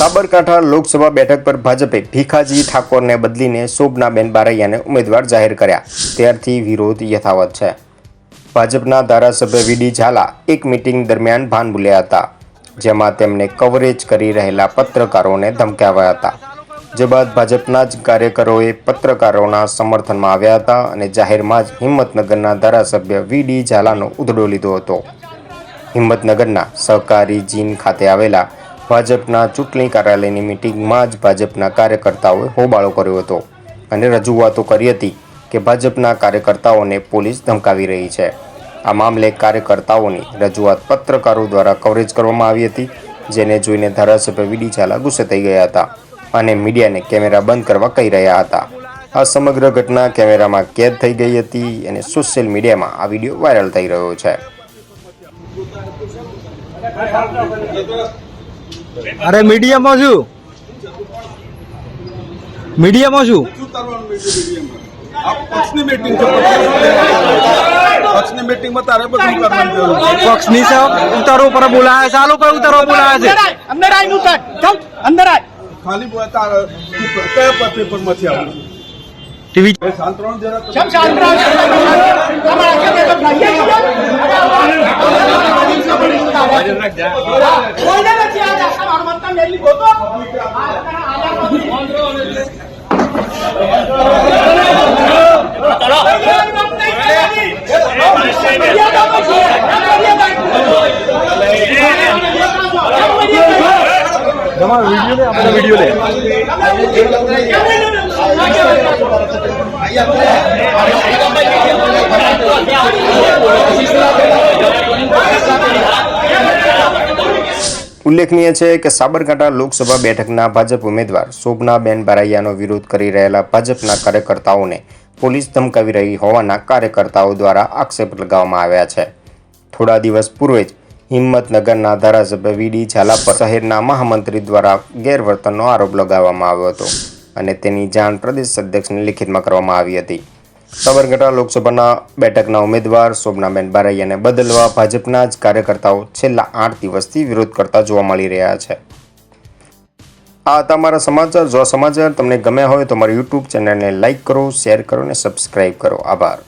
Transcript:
સાબરકાંઠા લોકસભા બેઠક પર ભાજપે ભીખાજી ઠાકોરને બદલીને શોભનાબેન બારૈયાને ઉમેદવાર જાહેર કર્યા. ત્યારથી વિરોધ યથાવત છે. ભાજપના ધારાસભ્ય વીડી ઝાલા એક મિટિંગ દરમિયાન ભાન ભૂલ્યા હતા, જેમાં તેમને કવરેજ કરી રહેલા પત્રકારોને ધમકાવ્યા હતા. જે બાદ ભાજપના જ કાર્યકરોએ પત્રકારોના સમર્થનમાં આવ્યા હતા અને જાહેરમાં જ હિંમતનગરના ધારાસભ્ય વીડી ઝાલાનો ઉધડો લીધો હતો. હિંમતનગરના સહકારી જીન ખાતે આવેલા ભાજપના ચૂંટણી કાર્યાલયની મિટિંગમાં જ ભાજપના કાર્યકર્તાઓએ હોબાળો કર્યો હતો અને રજૂઆતો કરી હતી કે ભાજપના કાર્યકર્તાઓને પોલીસ ધમકાવી રહી છે. આ મામલે કાર્યકર્તાઓની રજૂઆત પત્રકારો દ્વારા કવરેજ કરવામાં આવી હતી, જેને જોઈને ધારાસભ્ય વીડી ઝાલા ગુસ્સે થઈ ગયા હતા અને મીડિયાને કેમેરા બંધ કરવા કહી રહ્યા હતા. આ સમગ્ર ઘટના કેમેરામાં કેદ થઈ ગઈ હતી અને સોશિયલ મીડિયામાં આ વીડિયો વાયરલ થઈ રહ્યો છે. અરે મીડિયામાં છું. મીડિયામાં છું. પક્ષની મીટિંગ પક્ષની મીટિંગમાં તારે બધું કરવાની પક્ષની સે ઉતારો પર બોલાવે છે. આ લોકો ઉતારો બોલાયા છે? અંદર આયનું કાઢ અંદર આય ખાલી તારે તું કયા પેપરમાંથી આવું ટીવી શાંતરણ જરા. કેમ શાંત મતલબ મેલી ગોતો. તમારો વીડિયો લે આપણે વીડિયો લે ઉલ્લેખનીય છે કે સાબરકાંઠા લોકસભા બેઠકના ભાજપ ઉમેદવાર શોભનાબેન બારૈયાનો વિરોધ કરી રહેલા ભાજપના કાર્યકર્તાઓને પોલીસ ધમકાવી રહી હોવાના કાર્યકર્તાઓ દ્વારા આક્ષેપ લગાવવામાં આવ્યા છે. થોડા દિવસ પૂર્વે જ હિંમતનગરના ધારાસભ્ય વીડી ઝાલા પર શહેરના મહામંત્રી દ્વારા ગેરવર્તનનો આરોપ લગાવવામાં આવ્યો હતો અને તેની જાણ પ્રદેશ અધ્યક્ષને લિખિતમાં કરવામાં આવી હતી. સાબરકાંઠા લોકસભાના બેઠકના ઉમેદવાર શોભનાબેન બારૈયાને બદલવા ભાજપના જ કાર્યકર્તાઓ છેલ્લા આઠ દિવસથી વિરોધ કરતા જોવા મળી રહ્યા છે. આ હતા મારા સમાચાર. જો સમાચાર તમને ગમ્યા હોય તો મારી યુટ્યુબ ચેનલને લાઇક કરો, શેર કરો અને સબસ્ક્રાઈબ કરો. આભાર.